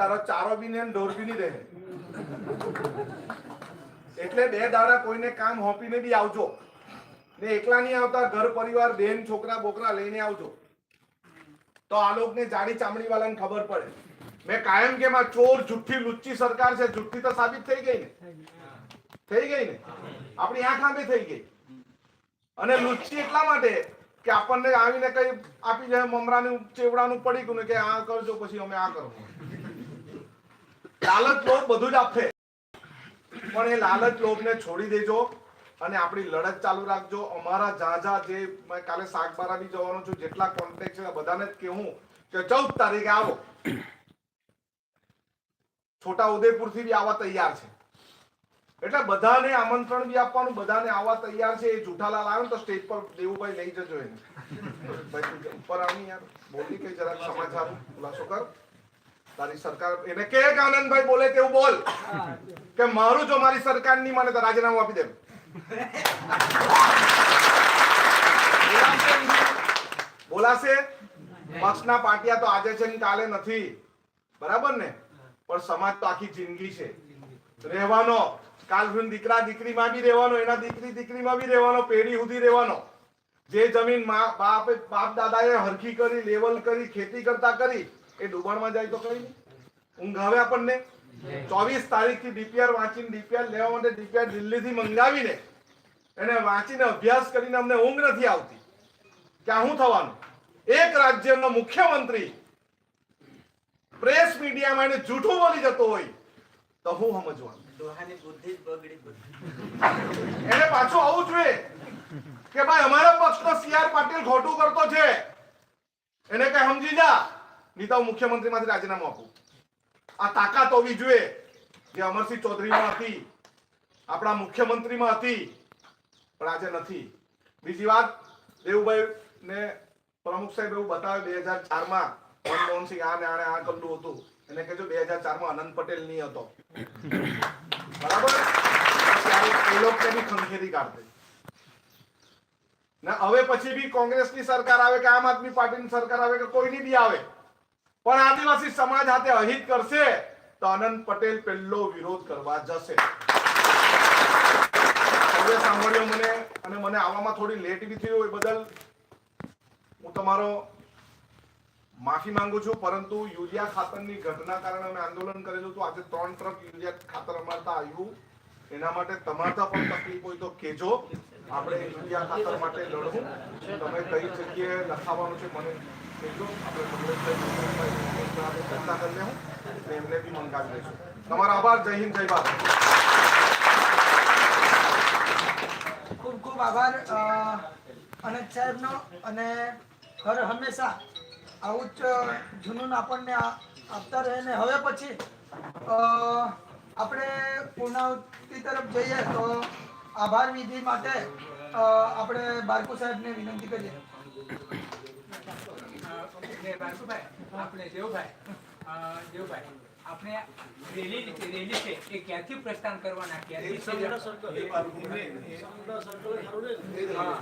તારો ચારો બી ને ઢોર બી રહે. એટલે બે દાડા કોઈને કામ હોપીને બી આવજો. ને એકલા નહીં આવતા, ઘર, પરિવાર, બેન, છોકરા, બોકરા લઈને આવજો. તો આ લોકોને જાડી ચામડી વાળાને ખબર પડે. મેં કાયમ કે માં ચોર જુઠ્ઠી લુચ્ચી સરકાર છે? જુઠ્ઠી તો સાબિત થઈ ગઈ ને. થઈ ગઈ ને? આપણી આંખ આંબે થઈ ગઈ. અને લુચ્ચી એટલા માટે કે આપણને આવીને કઈ આપી જાય, મમરાનું, ચેવડાનું પડી ગયું ને કે આ કરજો, પછી અમે આ કરો. લાલચ લોભ બધું જ આપશે પણ એ લાલચ લોભને છોડી દેજો અને આપણી લડત ચાલુ રાખજો. અમારા જ્યાં જે મેં કાલે શાકબારા બી જવાનો છું, જેટલા કોન્ટેક્ટ છે, બધાને જ કહેવું કે ચૌદ તારીખે આવો. છોટા ઉદયપુરથી બી આવવા તૈયાર છે. એટલે બધાને આમંત્રણ બી આપવાનું, બધાને આવવા તૈયાર છે. એ જુઠાલાલ આવે તો સ્ટેજ પર દેવુભાઈ લઈ જજો એને. ઉપર આવી યાર. બોલી કઈ જરાક સમાચાર, ખુલાસો કર. તારી સરકાર એને કે આનંદભાઈ બોલે તેવું બોલ. કે મારું જો મારી સરકારની માને તો રાજીનામું આપી દે બોલાશે? પક્ષના પાટિયા તો આજે છે ને કાલે નથી. બરાબર ને? પણ સમાજ તો આખી જિંદગી છે. રહેવાનો. કાલ સુધી દીકરા દીકરીમાં બી રહેવાનો, એના દીકરી દીકરીમાં બી રહેવાનો, પેઢી સુધી રહેવાનો. જે જમીન બાપ બાપ દાદાએ હરખી કરી, લેવલ કરી, ખેતી કરતા કરી એ ડુબાણમાં જાય તો કઈ ઊંઘ આવે આપણને. ચોવીસ તારીખથી ડીપીઆર વાંચીને ડીપીઆર લેવા માટે ડીપીઆર દિલ્હીથી મંગાવીને એને વાંચીને અભ્યાસ કરીને અમને ઊંઘ નથી આવતી. ક્યાં આ શું થવાનું? એક રાજ્યનો મુખ્યમંત્રી પ્રેસ મીડિયામાં એને જૂઠું બોલી જતો હોય તો હું સમજવાનું? ડોહાની બુદ્ધિ જ બગડી બધી. એને પાછું આવું જોઈએ કે ભાઈ અમારા પક્ષનો સીઆર પાટીલ ખોટું કરતો છે. એને કઈ સમજી જા. નહીં તો મુખ્યમંત્રીમાંથી રાજીનામું આપું. આ તાકાત હોવી જોઈએ જે અમરસિંહ ચૌધરીમાં હતી, આપણા મુખ્યમંત્રીમાં હતી, પણ આજે નથી. બીજી વાત દેવુભાઈ ને પ્રમુખ સાહેબ એવું બતાવે, બે હજાર ચારમાં મનમોહન સિંહ આ ને આને આ કરેલું હતું. એને કહેજો બે હજાર ચારમાં અનંત પટેલ નહીં હતો. બરાબર? એ લોકો બી ખંખેરી કાઢશે. ને હવે પછી બી કોંગ્રેસની સરકાર આવે કે આમ આદમી પાર્ટીની સરકાર આવે કે કોઈની બી આવે પણ આદિવાસી સમાજ સાથે અહિત કરશે તો આનંદ પટેલ પહેલો વિરોધ કરવા જશે. સાંભળ્યો મને અને મને આવવામાં થોડી લેટ બી થયું એ બદલ હું તમારો માફી માંગુ છું, પરંતુ યુરિયા ખાતરની ઘટના કારણે અમે આંદોલન કરેલું હતું. આજે ત્રણ ટ્રક યુરિયા ખાતર અમારતા આવ્યું. એના માટે તમારતા પણ તકલીફ હોય તો કેજો આપણે ઇન્ડિયા ખાતર માટે લડવું. તમે કઈ જગ્યાએ લખાવવાનું છે મને કહેજો. આપણે ચર્ચા કરી લેવું. એટલે એમને બી મંગાવી લઈશું. તમારો આભાર. જય હિન્દ, જય ભારત. ખૂબ ખૂબ આભાર. અને અનંત સાહેબનો અને હર હંમેશા આવું જ જુનૂન આપણને આપતા રહે ને હવે પછી આપણે પૂર્ણાવતી તરફ જઈએ તો આભાર વિધિ માટે આપણે બારકુ સાહેબને વિનંતી કરીએ. ને આપણે દેવભાઈ અ, દેવભાઈ આપણે રેલી રેલી છે એ ક્યાંથી પ્રસ્થાન કરવાના ક્યાંથી સર્કલ હા,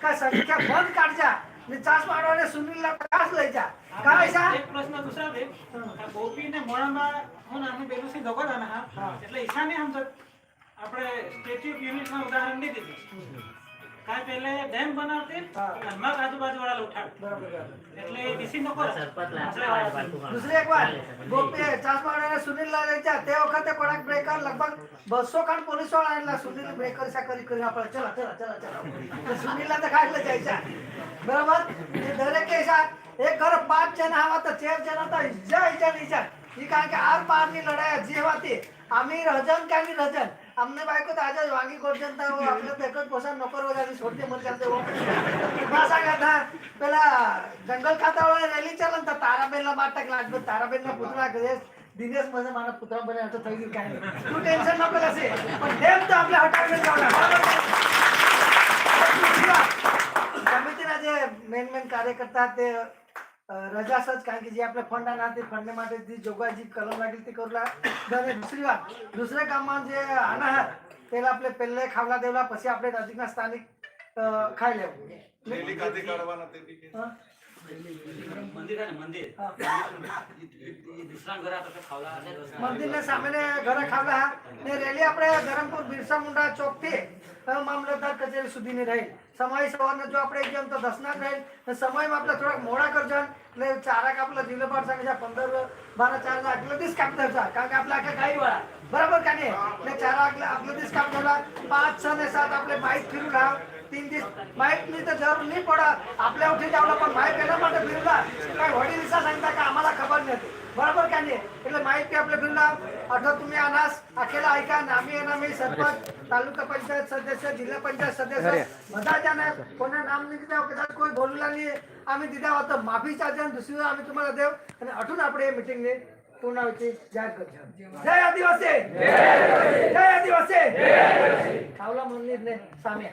કા સંખ્યા બંધ કાઢજા ને ચાસ મારવાને સુનિલ કાસ લઈ જા. કા હિસાબ એક પ્રશ્ન દુસરા આ ગોપી ને મોણામાં હું નાનું પેલું થી દગોડાના? હા. એટલે ઈશાને આમ તો આપણે સ્ટેચ્યુ ઓફ યુનિટમાં ઉદાહરણ નહીં દીધું. કાંઈ પહેલે ડેમ બનાવતી હા. અને મગ આજુબાજુ વાળા ઉઠાડ બરાબર બરાબર. એટલે એ ડીસી નો કરો દૂસરી એક વાત ગોપી ચાસમાડાને સુનિલ લાલ લઈ જા તે વખતે કોડાક બ્રેકર લગભગ બસો ખાન પોલીસવાળા એટલે સુનિલ બ્રેકર સા કરી કરી આપણે ચલો ચલો ચલો ચલો તો સુનિલ તો ખાઈ લે જાય છે બરાબર એ દરેક કે સા એક ઘર પાંચ જણા આવા તો ચાર જણા તો ઈજા ઈજા ઈજા ઈ કારણ કે આર પારની લડાઈ હજી હતી આમી રજન કાની રજન आमने बायको तो आज वागी कोट जनता वो आपलं देखत पोसान नोकर वगैरे सोडते मर जाते वो मला सांगा ना पहिला जंगल खातावर रॅली चालन तर ताराबेनला मार टाकला आज ताराबेनला पुतळा करेस दिनेशमध्ये मला पुतळा बनायचं थैली काय तू टेन्शन नको असे. पण नेम तर आपल्या हटाकडे जाणार समितीला जे मेन मेन कार्यकर्ता ते રજા સજ કારણ की जे आपल्या फंड आणा ते फंड मध्ये जी जोगवाई जी कलम लागेल ती करूला आणि दुसरी વાત दुसऱ्या कामात जे आणा हात त्याला आपले पहिले खावला देवला પછી આપણે નજીકના સ્થાનિક અ, ખાઈ લેવું રેલી ખાતે કાઢવાના તે બી કે. હા? મંદિર आहे ना મંદિર હા. ઈ दुसरा घरात असं खावला મંદિરને સામેને ઘરે ખાવલા ને રેલી આપણે ધરમપુર બિરસા મુંડા ચોક થી અ, મામલતદાર કચેરી સુધીની રહી સમય સવારને જો આપણે એકદમ તો દસના જ રહી ને સમયમાં આપણે થોડાક મોડા કરજો એટલે ચારાક આપલા જીવલે પાડ સંગે છે પંદર બારા ચાર આટલે દીસ કાપતા હતા કારણ કે આપણે આખા ગાઈ વાળા બરાબર का नाही ને ચાર આટલે આટલે દીસ કાપતા પાંચ છ ને સાત આપણે બાઈક ફિરું લાવ तीन दिस माहीत नाही तर जरूर नाही पडा आपल्या उठी जावला पण माहीत केलं म्हणलं फिरला काय वडील दिसा सांगता का आम्हाला खबर नाही बरोबर का नाही એટલે માહિતી આપણે ભીમના અથવા તમે અનાસ અકેલા આયકા નામી અનામી સરપંચ તાલુકા પંચાયત સદસ્ય જિલ્લા પંચાયત સદસ્ય બધા જાને કોને નામ નહીં દીધા કદાચ કોઈ બોલેલા નહીં આમે દીધા હોત માફી ચાર્જે દુસરી અમે તમારા દેવ અને અઠું આપણે એ મિટિંગને પૂર્ણાવતી જાહેર કરજો જય આદિવાસી જય આદિવાસી જય આદિવાસી ખાવલા મંદિરને સામે